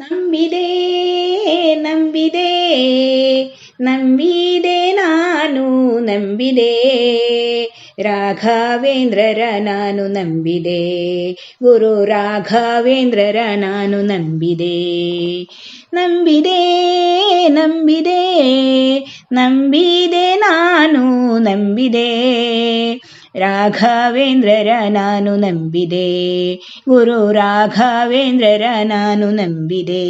ನಂಬಿದೆ ನಂಬಿದೆ ನಂಬಿದೆ ನಾನು ನಂಬಿದೆ. ರಾಘವೇಂದ್ರರ ನಾನು ನಂಬಿದೆ ಗುರು ರಾಘವೇಂದ್ರರ ನಾನು ನಂಬಿದೆ. ನಂಬಿದೆ ನಂಬಿದೆ. ನಂಬಿದೆ ನಾನು, ನಂಬಿದೆ. ರಾಘವೇಂದ್ರರ ನಾನು ನಂಬಿದೆ. ಗುರು ರಾಘವೇಂದ್ರರ ನಾನು ನಂಬಿದೆ.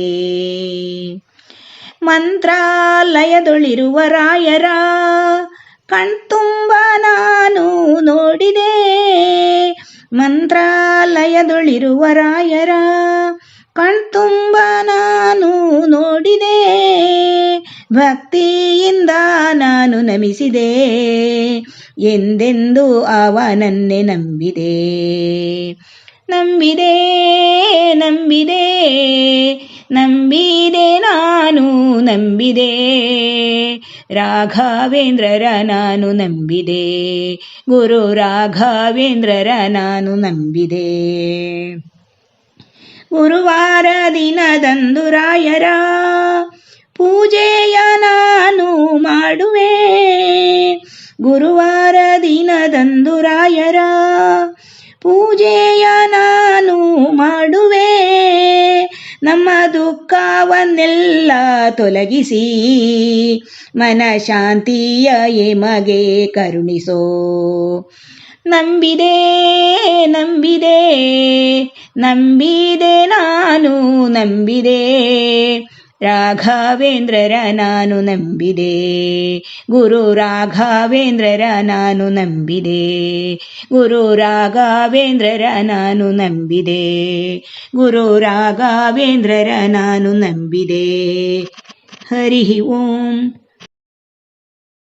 ಮಂತ್ರಾಲಯದೊಳಿರುವ ರಾಯರ ಕಣ್ತುಂಬ ನಾನು ನೋಡಿದೆ. ಮಂತ್ರಾಲಯದೊಳಿರುವ ರಾಯರ ಕಣ್ತುಂಬ ನಾನು ನೋಡಿದೆ. ಭಕ್ತಿಯಿಂದ ನಾನು ನಮಿಸಿದೆ. ಎಂದೆಂದು ಅವನನ್ನೇ ನಂಬಿದೆ. ನಂಬಿದೆ ನಂಬಿದೆ ನಂಬಿದೆ ನಾನು ನಂಬಿದೆ. ರಾಘವೇಂದ್ರರ ನಾನು ನಂಬಿದೆ. ಗುರು ರಾಘವೇಂದ್ರರ ನಾನು ನಂಬಿದೆ. ಗುರುವಾರ ದಿನದಂದು ರಾಯರ ಪೂಜೆಯ ಗುರುವಾರ ದಿನದಂದು ರಾಯರ ಪೂಜೆಯ ನಾನು ಮಾಡುವೆ. ನಮ್ಮ ದುಃಖವನ್ನೆಲ್ಲ ತೊಲಗಿಸಿ, ಮನಶಾಂತಿಯ ಎಮಗೆ ಕರುಣಿಸೋ. ನಂಬಿದೆ ನಂಬಿದೆ ನಂಬಿದೆ ನಾನು, ನಂಬಿದೆ. ರಾಘವೇಂದ್ರರ ನಾನು ನಂಬಿದೆ. ಗುರು ರಾಘವೇಂದ್ರರ ನಾನು ನಂಬಿದೆ. ಗುರು ರಾಘವೇಂದ್ರರ ನಾನು ನಂಬಿದೆ. ಗುರು ರಾಘವೇಂದ್ರರ ನಾನು ನಂಬಿದೆ. ಹರಿ ಓಂ.